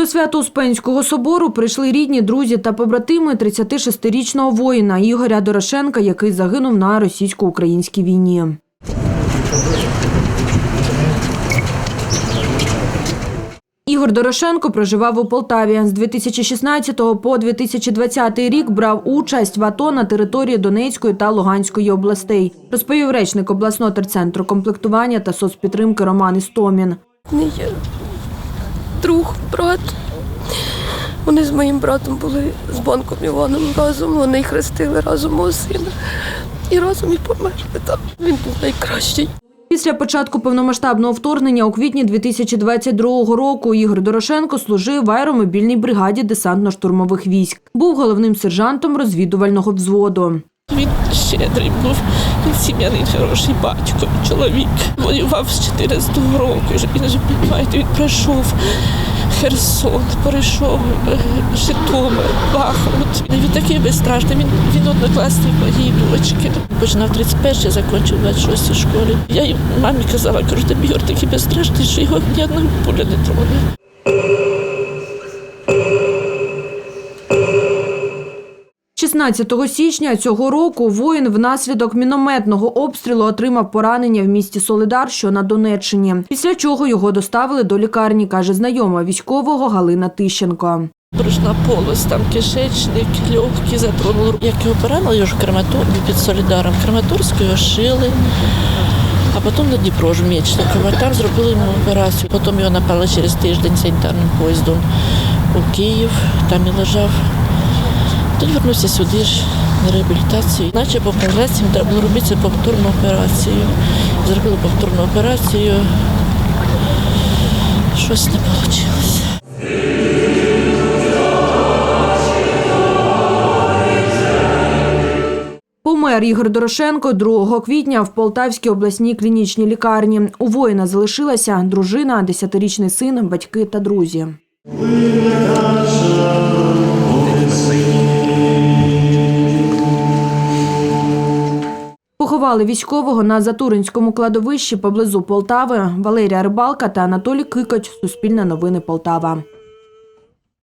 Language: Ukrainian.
До Свято-Успенського собору прийшли рідні, друзі та побратими 36-річного воїна Ігоря Дорошенка, який загинув на російсько-українській війні. Ігор Дорошенко проживав у Полтаві. З 2016 по 2020 рік брав участь в АТО на території Донецької та Луганської областей. Розповів речник обласного терцентру комплектування та соцпідтримки Роман Істомін. Друг, брат. Вони з моїм братом були з банком Іваном разом, вони хрестили разом мого сина. І разом і померли там. Він був найкращий. Після початку повномасштабного вторгнення у квітні 2022 року Ігор Дорошенко служив в аеромобільній бригаді десантно-штурмових військ. Був головним сержантом розвідувального взводу. Він щедрий був, він сім'яний хороший батько, чоловік. Воював з 14 року. Він же, розумієте, він пройшов Херсон, перейшов е, Житомир, Бахмут. Він такий безстрашний, він, він однокласник моєї дочки. Починав 31 закінчив 26 школі. Я їм мамі казала, кажу, тобі Ігор такий безстрашний, що його ні одного пуля не троне. – 16 січня цього року воїн внаслідок мінометного обстрілу отримав поранення в місті Солидар, що на Донеччині. Після чого його доставили до лікарні, каже знайома військового Галина Тищенко. Брюшна полость, там кишечник, легкі затронули. Як його поранили, його ж Краматор під Солідаром. Краматорську його шили, а потім на Дніпро ж Мечникова. Там зробили йому операцію. Потім його напали через тиждень санітарним поїздом у Київ, там і лежав. Тоді вернувся сюди ж на реабілітацію. Наче по прогресії треба було робити повторну операцію. Зробили повторну операцію. Щось не вийшло. Помер Ігор Дорошенко 2 квітня в Полтавській обласній клінічній лікарні. У воїна залишилася дружина, 10-річний син, батьки та друзі. Поховали військового на Затуринському кладовищі поблизу Полтави Валерія Рибалка та Анатолій Кикач Суспільне новини Полтава.